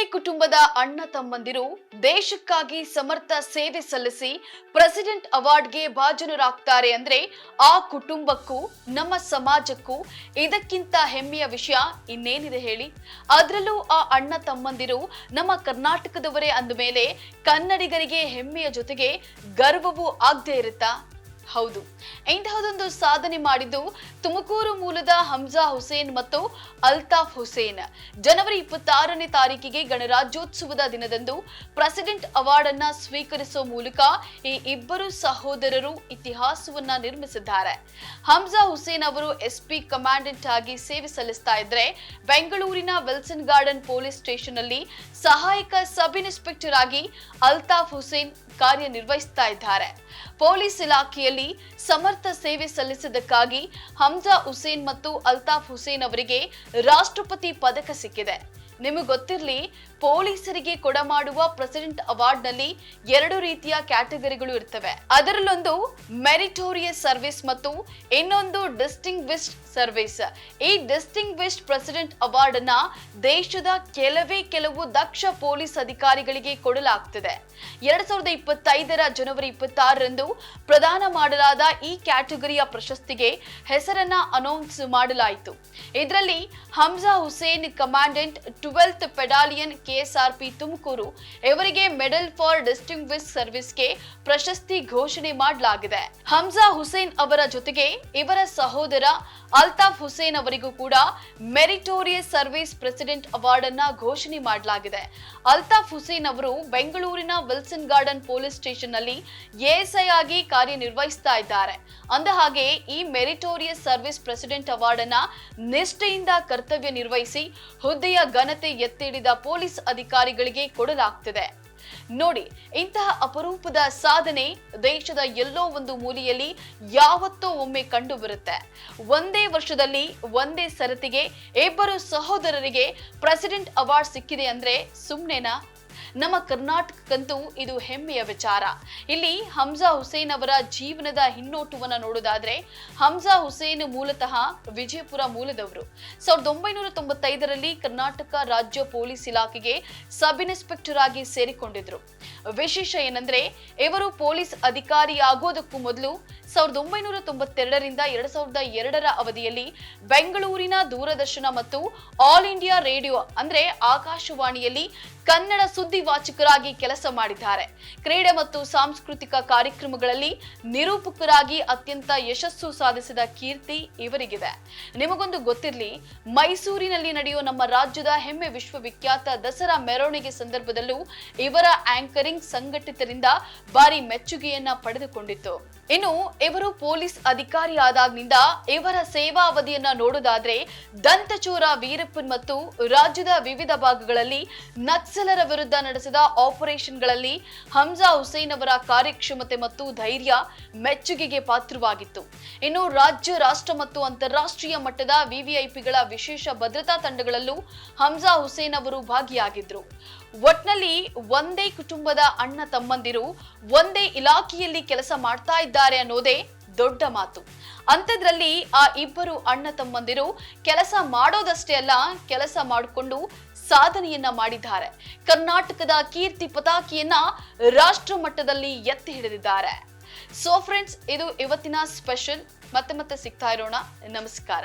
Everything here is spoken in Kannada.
ಒಂದೇ ಕುಟುಂಬದ ಅಣ್ಣ ತಮ್ಮಂದಿರು ದೇಶಕ್ಕಾಗಿ ಸಮರ್ಥ ಸೇವೆ ಸಲ್ಲಿಸಿ ಪ್ರೆಸಿಡೆಂಟ್ ಅವಾರ್ಡ್ಗೆ ಭಾಜನರಾಗ್ತಾರೆ ಅಂದ್ರೆ ಆ ಕುಟುಂಬಕ್ಕೂ, ನಮ್ಮ ಸಮಾಜಕ್ಕೂ ಇದಕ್ಕಿಂತ ಹೆಮ್ಮೆಯ ವಿಷಯ ಇನ್ನೇನಿದೆ ಹೇಳಿ? ಅದರಲ್ಲೂ ಆ ಅಣ್ಣ ತಮ್ಮಂದಿರು ನಮ್ಮ ಕರ್ನಾಟಕದವರೇ ಅಂದಮೇಲೆ ಕನ್ನಡಿಗರಿಗೆ ಹೆಮ್ಮೆಯ ಜೊತೆಗೆ ಗರ್ವವೂ ಆಗದೆ ಇರುತ್ತಾ? ಹೌದು. ಇಂತಹದೊಂದು ಸಾಧನೆ ಮಾಡಿದ್ದು ತುಮಕೂರು ಮೂಲದ ಹಮ್ಜಾ ಹುಸೇನ್ ಮತ್ತು ಅಲ್ತಾಫ್ ಹುಸೇನ್. ಜನವರಿ ಇಪ್ಪತ್ತಾರನೇ ತಾರೀಕಿಗೆ ಗಣರಾಜ್ಯೋತ್ಸವದ ದಿನದಂದು ಪ್ರೆಸಿಡೆಂಟ್ ಅವಾರ್ಡ್ ಅನ್ನ ಸ್ವೀಕರಿಸುವ ಮೂಲಕ ಈ ಇಬ್ಬರು ಸಹೋದರರು ಇತಿಹಾಸವನ್ನ ನಿರ್ಮಿಸಿದ್ದಾರೆ. ಹಮ್ಜಾ ಹುಸೇನ್ ಅವರು ಎಸ್ಪಿ ಕಮಾಂಡೆಂಟ್ ಆಗಿ ಸೇವೆ ಸಲ್ಲಿಸ್ತಾ ಇದ್ರೆ ಬೆಂಗಳೂರಿನ ವಿಲ್ಸನ್ ಗಾರ್ಡನ್ ಪೊಲೀಸ್ ಸ್ಟೇಷನ್ ಅಲ್ಲಿ ಸಹಾಯಕ ಸಬ್ ಇನ್ಸ್ಪೆಕ್ಟರ್ ಆಗಿ ಅಲ್ತಾಫ್ ಹುಸೇನ್ ಕಾರ್ಯನಿರ್ವಹಿಸ್ತಾ ಇದ್ದಾರೆ. ಪೊಲೀಸ್ ಇಲಾಖೆಯಲ್ಲಿ ಸಮರ್ಥ ಸೇವೆ ಸಲ್ಲಿಸಿದ್ದಕ್ಕಾಗಿ ಹಮ್ಜಾ ಹುಸೇನ್ ಮತ್ತು ಅಲ್ತಾಫ್ ಹುಸೇನ್ ಅವರಿಗೆ ರಾಷ್ಟ್ರಪತಿ ಪದಕ ಸಿಕ್ಕಿದೆ. ನಿಮಗೆ ಗೊತ್ತಿರಲಿ ಪೊಲೀಸರಿಗೆ ಕೊಡಮಾಡುವ ಪ್ರೆಸಿಡೆಂಟ್ ಅವಾರ್ಡ್ನಲ್ಲಿ ಎರಡು ರೀತಿಯ ಕ್ಯಾಟಗರಿಗಳು ಇರ್ತವೆ. ಅದರಲ್ಲೊಂದು ಮೆರಿಟೋರಿಯಸ್ ಸರ್ವಿಸ್ ಮತ್ತು ಇನ್ನೊಂದು ಡಿಸ್ಟಿಂಗ್ವಿಶ್ಡ್ ಸರ್ವಿಸ್ ಈ ಡಿಸ್ಟಿಂಗ್ವಿಶ್ಡ್ ಪ್ರೆಸಿಡೆಂಟ್ ಅವಾರ್ಡ್ ಅನ್ನ ದೇಶದ ಕೆಲವೇ ಕೆಲವು ದಕ್ಷ ಪೊಲೀಸ್ ಅಧಿಕಾರಿಗಳಿಗೆ ಕೊಡಲಾಗ್ತದೆ. ಎರಡ್ ಸಾವಿರದ ಇಪ್ಪತ್ತೈದರ ಜನವರಿ ಇಪ್ಪತ್ತಾರರಂದು ಪ್ರದಾನ ಮಾಡಲಾದ ಈ ಕ್ಯಾಟಗರಿಯ ಪ್ರಶಸ್ತಿಗೆ ಹೆಸರನ್ನ ಅನೌನ್ಸ್ ಮಾಡಲಾಯಿತು. ಇದರಲ್ಲಿ Hamza Hussain commandant twelfth battalion KSRP Tumakuru. ಇವರಿಗೆ ಮೆಡಲ್ ಫಾರ್ ಡಿಸ್ಟಿಂಗ್ವಿಶ್ ಸರ್ವಿಸ್ಗೆ ಪ್ರಶಸ್ತಿ ಘೋಷಣೆ ಮಾಡಲಾಗಿದೆ. ಹಮ್ಜಾ ಹುಸೇನ್ ಅವರ ಜೊತೆಗೆ ಇವರ ಸಹೋದರ ಅಲ್ತಾಫ್ ಹುಸೇನ್ ಅವರಿಗೂ ಕೂಡ ಮೆರಿಟೋರಿಯಸ್ ಸರ್ವಿಸ್ ಪ್ರೆಸಿಡೆಂಟ್ ಅವಾರ್ಡ್ ಅನ್ನ ಘೋಷಣೆ ಮಾಡಲಾಗಿದೆ. ಅಲ್ತಾಫ್ ಹುಸೇನ್ ಅವರು ಬೆಂಗಳೂರಿನ ವಿಲ್ಸನ್ ಗಾರ್ಡನ್ ಪೊಲೀಸ್ ಸ್ಟೇಷನ್ನಲ್ಲಿ ಎಎಸ್ಐ ಆಗಿ ಕಾರ್ಯನಿರ್ವಹಿಸ್ತಾ ಇದ್ದಾರೆ. ಅಂದ ಹಾಗೆ ಈ ಮೆರಿಟೋರಿಯಸ್ ಸರ್ವಿಸ್ ಪ್ರೆಸಿಡೆಂಟ್ ಅವಾರ್ಡ್ ಅನ್ನ ನಿಷ್ಠೆಯಿಂದ ಕರ್ತವ್ಯ ನಿರ್ವಹಿಸಿ ಹುದ್ದೆಯ ಘನತೆ ಎತ್ತಿ ಹಿಡಿದ ಅಧಿಕಾರಿಗಳಿಗೆ ಕೊಡಲಾಗ್ತಿದೆ. ನೋಡಿ, ಇಂತಹ ಅಪರೂಪದ ಸಾಧನೆ ದೇಶದ ಎಲ್ಲೋ ಒಂದು ಮೂಲೆಯಲ್ಲಿ ಯಾವತ್ತೋ ಒಮ್ಮೆ ಕಂಡು ಬರುತ್ತೆ ಒಂದೇ ವರ್ಷದಲ್ಲಿ ಒಂದೇ ಸರತಿಗೆ ಇಬ್ಬರು ಸಹೋದರರಿಗೆ ಪ್ರೆಸಿಡೆಂಟ್ ಅವಾರ್ಡ್ ಸಿಕ್ಕಿದೆ ಅಂದ್ರೆ ಸುಮ್ನೆನಾ? ನಮ್ಮ ಕರ್ನಾಟಕಕ್ಕಂತೂ ಇದು ಹೆಮ್ಮೆಯ ವಿಚಾರ. ಇಲ್ಲಿ ಹಮ್ಜಾ ಹುಸೇನ್ ಅವರ ಜೀವನದ ಹಿನ್ನೋಟವನ್ನು ನೋಡೋದಾದ್ರೆ, ಹಮ್ಜಾ ಹುಸೇನ್ ಮೂಲತಃ ವಿಜಯಪುರ ಮೂಲದವರು. ಸಾವಿರದ ಒಂಬೈನೂರ ತೊಂಬತ್ತೈದರಲ್ಲಿ ಕರ್ನಾಟಕ ರಾಜ್ಯ ಪೊಲೀಸ್ ಇಲಾಖೆಗೆ ಸಬ್ ಇನ್ಸ್ಪೆಕ್ಟರ್ ಆಗಿ ಸೇರಿಕೊಂಡಿದ್ರು. ವಿಶೇಷ ಏನಂದ್ರೆ, ಇವರು ಪೊಲೀಸ್ ಅಧಿಕಾರಿ ಆಗೋದಕ್ಕೂ ಮೊದಲು ಸಾವಿರದ ಒಂಬೈನೂರ ತೊಂಬತ್ತೆರಡರಿಂದ ಎರಡ್ ಸಾವಿರದ ಎರಡರ ಅವಧಿಯಲ್ಲಿ ಬೆಂಗಳೂರಿನ ದೂರದರ್ಶನ ಮತ್ತು ಆಲ್ ಇಂಡಿಯಾ ರೇಡಿಯೋ ಅಂದ್ರೆ ಆಕಾಶವಾಣಿಯಲ್ಲಿ ಕನ್ನಡ ಸುದ್ದಿ ವಾಚಕರಾಗಿ ಕೆಲಸ ಮಾಡಿದ್ದಾರೆ. ಕ್ರೀಡೆ ಮತ್ತು ಸಾಂಸ್ಕೃತಿಕ ಕಾರ್ಯಕ್ರಮಗಳಲ್ಲಿ ನಿರೂಪಕರಾಗಿ ಅತ್ಯಂತ ಯಶಸ್ಸು ಸಾಧಿಸಿದ ಕೀರ್ತಿ ಇವರಿಗಿದೆ. ನಿಮಗೊಂದು ಗೊತ್ತಿರಲಿ, ಮೈಸೂರಿನಲ್ಲಿ ನಡೆಯುವ ನಮ್ಮ ರಾಜ್ಯದ ಹೆಮ್ಮೆ ವಿಶ್ವವಿಖ್ಯಾತ ದಸರಾ ಮೆರವಣಿಗೆ ಸಂದರ್ಭದಲ್ಲೂ ಇವರ ಆಂಕರಿಂಗ್ ಸಂಘಟಿತರಿಂದ ಭಾರಿ ಮೆಚ್ಚುಗೆಯನ್ನ ಪಡೆದುಕೊಂಡಿತ್ತು. ಇನ್ನು ಇವರು ಪೊಲೀಸ್ ಅಧಿಕಾರಿ ಆದಾಗ್ನಿಂದ ಇವರ ಸೇವಾ ಅವಧಿಯನ್ನ ನೋಡೋದಾದ್ರೆ ದಂತಚೂರ ವೀರಪ್ಪನ್ ಮತ್ತು ರಾಜ್ಯದ ವಿವಿಧ ಭಾಗಗಳಲ್ಲಿ ನಕ್ಸಲರ ವಿರುದ್ಧ ನಡೆಸಿದ ಆಪರೇಷನ್ಗಳಲ್ಲಿ ಹಮ್ಜಾ ಹುಸೇನ್ ಅವರ ಕಾರ್ಯಕ್ಷಮತೆ ಮತ್ತು ಧೈರ್ಯ ಮೆಚ್ಚುಗೆಗೆ ಪಾತ್ರವಾಗಿತ್ತು. ಇನ್ನು ರಾಜ್ಯ, ರಾಷ್ಟ್ರ ಮತ್ತು ಅಂತಾರಾಷ್ಟ್ರೀಯ ಮಟ್ಟದ ವಿವಿಐಪಿಗಳ ವಿಶೇಷ ಭದ್ರತಾ ತಂಡಗಳಲ್ಲೂ ಹಮ್ಜಾ ಹುಸೇನ್ ಅವರು ಭಾಗಿಯಾಗಿದ್ರು. ಒಟ್ನಲ್ಲಿ ಒಂದೇ ಕುಟುಂಬದ ಅಣ್ಣ ತಮ್ಮಂದಿರು ಒಂದೇ ಇಲಾಖೆಯಲ್ಲಿ ಕೆಲಸ ಮಾಡ್ತಾ ಇದ್ದಾರೆ ಅನ್ನೋದೇ ದೊಡ್ಡ ಮಾತು. ಅಂಥದ್ರಲ್ಲಿ ಆ ಇಬ್ಬರು ಅಣ್ಣ ತಮ್ಮಂದಿರು ಕೆಲಸ ಮಾಡೋದಷ್ಟೇ ಅಲ್ಲ, ಕೆಲಸ ಮಾಡಿಕೊಂಡು ಸಾಧನೆಯನ್ನ ಮಾಡಿದ್ದಾರೆ. ಕರ್ನಾಟಕದ ಕೀರ್ತಿ ಪತಾಕಿಯನ್ನ ರಾಷ್ಟ್ರ ಮಟ್ಟದಲ್ಲಿ ಎತ್ತಿ ಹಿಡಿದಿದ್ದಾರೆ. ಸೊ ಫ್ರೆಂಡ್ಸ್ ಇದು ಇವತ್ತಿನ ಸ್ಪೆಷಲ್ ಮತ್ತೆ ಮತ್ತೆ ಸಿಗ್ತಾ ಇರೋಣ. ನಮಸ್ಕಾರ.